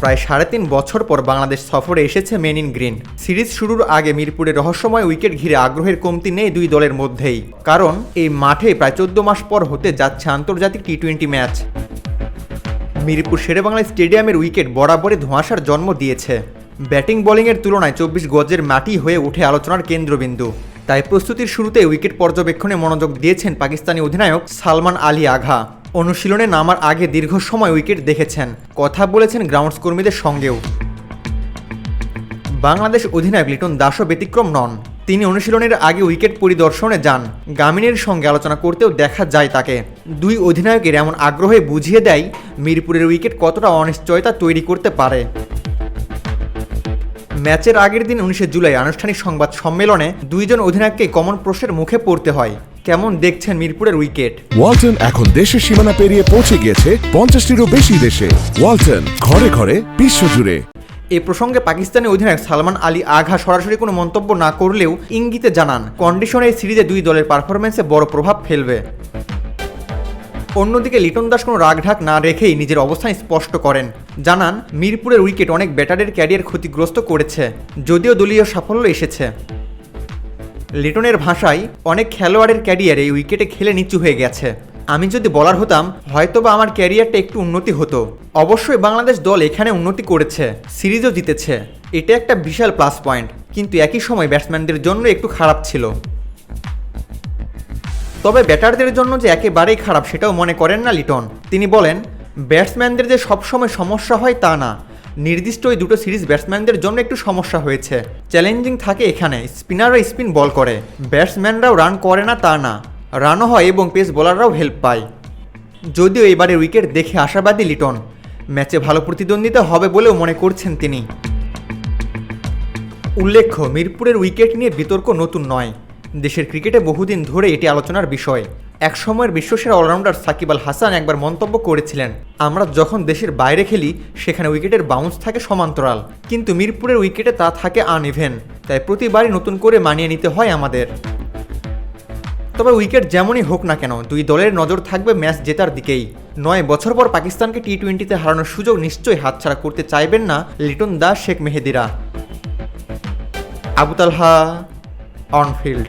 প্রায় সাড়ে তিন বছর পর বাংলাদেশ সফরে এসেছে মেন ইন গ্রিন সিরিজ শুরুর আগে মিরপুরে রহস্যময় উইকেট ঘিরে আগ্রহের কমতি নেই দুই দলের মধ্যেই। কারণ এই মাঠে প্রায় চোদ্দ মাস পর হতে যাচ্ছে আন্তর্জাতিক T twenty match. Mirpur Sherebangla স্টেডিয়ামের উইকেট বরাবরই ধোঁয়াশার জন্ম দিয়েছে। ব্যাটিং বোলিংয়ের তুলনায় চব্বিশ গজের মাটি হয়ে উঠে আলোচনার কেন্দ্রবিন্দু। তাই প্রস্তুতির শুরুতে উইকেট পর্যবেক্ষণে মনোযোগ দিয়েছেন পাকিস্তানি অধিনায়ক সালমান আলী আঘা। অনুশীলনে নামার আগে দীর্ঘ সময় উইকেট দেখেছেন, কথা বলেছেন গ্রাউন্ডস কর্মীদের সঙ্গেও। বাংলাদেশ অধিনায়ক লিটন দাসও ব্যতিক্রম নন। তিনি অনুশীলনের আগে উইকেট পরিদর্শনে যান। গামিনের সঙ্গে আলোচনা করতেও দেখা যায় তাকে। দুই অধিনায়কের এমন আগ্রহে বুঝিয়ে দেয়, মিরপুরের উইকেট কতটা অনিশ্চয়তা তৈরি করতে পারে। ম্যাচের আগের দিন উনিশে জুলাই আনুষ্ঠানিক সংবাদ সম্মেলনে দুইজন অধিনায়ককে কমন প্রশ্নের মুখে পড়তে হয়। কেমন দেখছেন মিরপুরের উইকেট? ওয়ালটন এখন দেশের সীমানা পেরিয়ে পৌঁছে গিয়েছে পঞ্চাশটিরও বেশি দেশে। ওয়ালটন ঘরে ঘরে বিশ্বজুড়ে। এ প্রসঙ্গে পাকিস্তানি অধিনায়ক সালমান আলী আঘা সরাসরি কোনো মন্তব্য না করলেও ইঙ্গিতে জানান কন্ডিশনে এই সিরিজে দুই দলের পারফরমেন্সে বড় প্রভাব ফেলবে। অন্যদিকে লিটন দাস কোনো রাগঢাক না রেখেই নিজের অবস্থান স্পষ্ট করেন। জানান মিরপুরের উইকেট অনেক ব্যাটারের ক্যারিয়ার ক্ষতিগ্রস্ত করেছে যদিও দলীয় সাফল্য এসেছে। লিটনের ভাষায় অনেক খেলোয়াড়ের ক্যারিয়ার এই উইকেটে খেলে নিচু হয়ে গেছে। আমি যদি বলার হতাম, হয়তোবা আমার ক্যারিয়ারটা একটু উন্নতি হতো। অবশ্যই বাংলাদেশ দল এখানে উন্নতি করেছে, সিরিজও জিতেছে। এটা একটা বিশাল প্লাস পয়েন্ট, কিন্তু একই সময় ব্যাটসম্যানদের জন্য একটু খারাপ ছিল। তবে ব্যাটারদের জন্য যে একেবারেই খারাপ সেটাও মনে করেন না লিটন। তিনি বলেন, ব্যাটসম্যানদের যে সবসময় সমস্যা হয় তা না নির্দিষ্ট ওই দুটো সিরিজ ব্যাটসম্যানদের জন্য একটু সমস্যা হয়েছে। চ্যালেঞ্জিং থাকে এখানে স্পিনাররা স্পিন বল করে। ব্যাটসম্যানরাও রান করে না, তা না। রানও হয় এবং পেস বোলাররাও হেল্প পায়। যদিও এবারে উইকেট দেখে আশাবাদী লিটন। ম্যাচে ভালো প্রতিদ্বন্দ্বিতা হবে বলেও মনে করছেন তিনি। উল্লেখ্য, মিরপুরের উইকেট নিয়ে বিতর্ক নতুন নয়। দেশের ক্রিকেটে বহুদিন ধরে এটি আলোচনার বিষয়। একসময়ের বিশ্বসেরা অলরাউন্ডার সাকিব আল হাসান একবার মন্তব্য করেছিলেন, আমরা যখন দেশের বাইরে খেলি, সেখানে উইকেটের বাউন্স থাকে সমান্তরাল, কিন্তু মিরপুরের উইকেটে তা থাকে আনইভেন তাই প্রতিবারই নতুন করে মানিয়ে নিতে হয় আমাদের। তবে উইকেট যেমনই হোক না কেন, দুই দলের নজর থাকবে ম্যাচ জেতার দিকেই। নয় বছর পর পাকিস্তানকে টি টোয়েন্টিতে হারানোর সুযোগ নিশ্চয়ই হাতছাড়া করতে চাইবেন না Liton Das, Sheikh মেহেদিরা। Abu Talha on field.